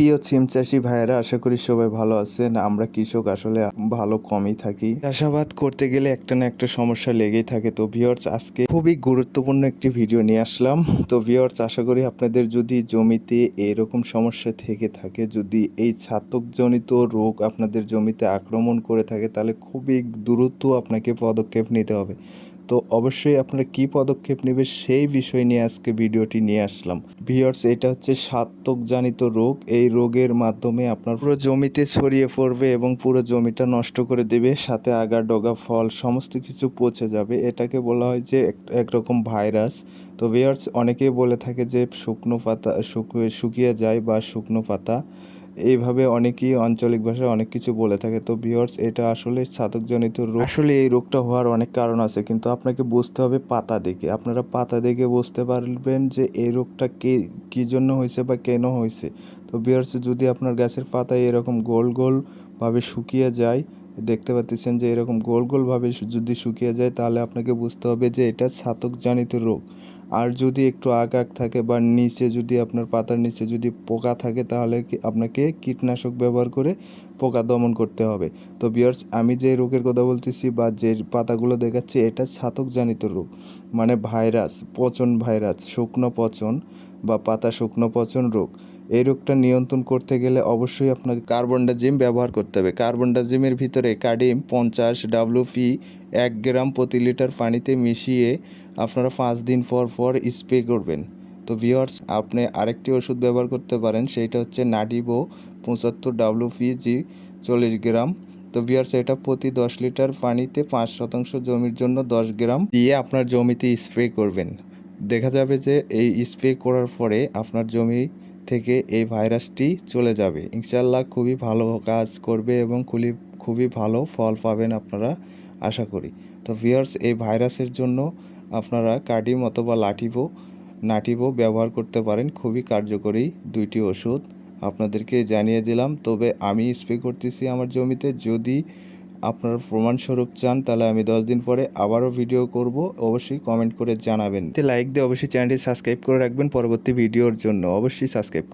প্রিয় সিম চাষি ভাইয়েরা, আশা করি সবাই ভালো আছেন। আমরা কৃষক আসলে ভালো কমই থাকি। চাষাবাদ করতে গেলে একটা না একটা সমস্যা লেগেই থাকে। তো ভিওর্স আজকে খুবই গুরুত্বপূর্ণ একটি ভিডিও নিয়ে আসলাম। তো ভিওর্স আশা করি আপনাদের যদি জমিতে এরকম সমস্যা থেকে থাকে, যদি এই ছাতকজনিত রোগ আপনাদের জমিতে আক্রমণ করে থাকে, তাহলে খুবই দ্রুত আপনাকে পদক্ষেপ নিতে হবে। তো অবশ্যই আপনারা কি পদক্ষেপ নেবে সেই বিষয় নিয়ে আজকে ভিডিওটি নিয়ে আসলাম। ভিওর্স এটা হচ্ছে সাতকজনিত রোগ। এই রোগের মাধ্যমে আপনার পুরো জমিতে ছড়িয়ে পড়বে এবং পুরো জমিটা নষ্ট করে দেবে, সাথে আগা, ডগা, ফল, সমস্ত কিছু পচে যাবে। এটাকে বলা হয় যে এক- একরকম ভাইরাস। তো ভিওর্স অনেকেই বলে থাকে যে শুকনো পাতা শুকিয়ে যায় বা শুকনো পাতা। এইভাবে অনেকেই আঞ্চলিক ভাষায় অনেক কিছু বলে থাকে। তো ভিওর্স এটা আসলে ছাতকজনিত রোগ। আসলে এই রোগটা হওয়ার অনেক কারণ আছে, কিন্তু আপনাকে বুঝতে হবে পাতা দেখে। আপনারা পাতা দেখে বুঝতে পারবেন যে এই রোগটা কে, কী জন্য হয়েছে বা কেন হয়েছে। তো ভিওর্স যদি আপনার গাছের পাতায় এরকম গোল গোল ভাবে শুকিয়ে যায়, দেখতে পাচ্ছেন যে এরকম গোল গোলভাবে যদি শুকিয়ে যায়, তাহলে আপনাকে বুঝতে হবে যে এটা ছাতকজনিত রোগ। আর যদি একটু আগ আগ থাকে বা নিচে যদি আপনার পাতার নিচে যদি পোকা থাকে, তাহলে আপনাকে কীটনাশক ব্যবহার করে পোকা দমন করতে হবে। তো বিয়ার্স আমি যে রোগের কথা বলতেছি বা যে পাতাগুলো দেখাচ্ছি, এটা ছাতকজনিত রোগ। মানে ভাইরাস, পচন ভাইরাস, শুকনো পচন বা পাতা শুকনো পচন রোগ। এই রোগটা নিয়ন্ত্রণ করতে গেলে অবশ্যই আপনাকে কার্বন ডাজিম ব্যবহার করতে হবে। কার্বন ডাজিমের ভিতরে কাডিম, পঞ্চাশ ডাব্লুপি এক গ্রাম প্রতি লিটার পানিতে মিশিয়ে আপনারা পাঁচ দিন পর পর স্প্রে করবেন। তো ভিওর্স আপনি আরেকটি ওষুধ ব্যবহার করতে পারেন সেইটা হচ্ছে নাডিবো পঁচাত্তর ডাব্লুপি জি চল্লিশ গ্রাম। তো ভিওর্স এটা প্রতি দশ লিটার পানিতে পাঁচ শতাংশ জমির জন্য দশ গ্রাম দিয়ে আপনার জমিতে স্প্রে করবেন। দেখা যাবে যে এই স্প্রে করার পরে আপনার জমি থেকে এই ভাইরাসটি চলে যাবে। ইনশাল্লাহ খুবই ভালো কাজ করবে এবং খুবই খুবই ভালো ফল পাবেন আপনারা। আশা করি। তো ভিয়ার্স এই ভাইরাসের জন্য আপনারা কার্ডিম অথবা লাটিভো নাটিভো ব্যবহার করতে পারেন। খুবই কার্যকরী দুইটি ওষুধ। আপনাদেরকে জানিয়ে দিলাম, তবে আমি স্প্রে করতেছি আমার জমিতে। যদি আপনারা প্রমাণস্বরূপ চান, তাহলে আমি দশ দিন পরে আবারও ভিডিও করব। অবশ্যই কমেন্ট করে জানাবেন। লাইক দিয়ে অবশ্যই চ্যানেলটি সাবস্ক্রাইব করে রাখবেন পরবর্তী ভিডিওর জন্য। অবশ্যই সাবস্ক্রাইব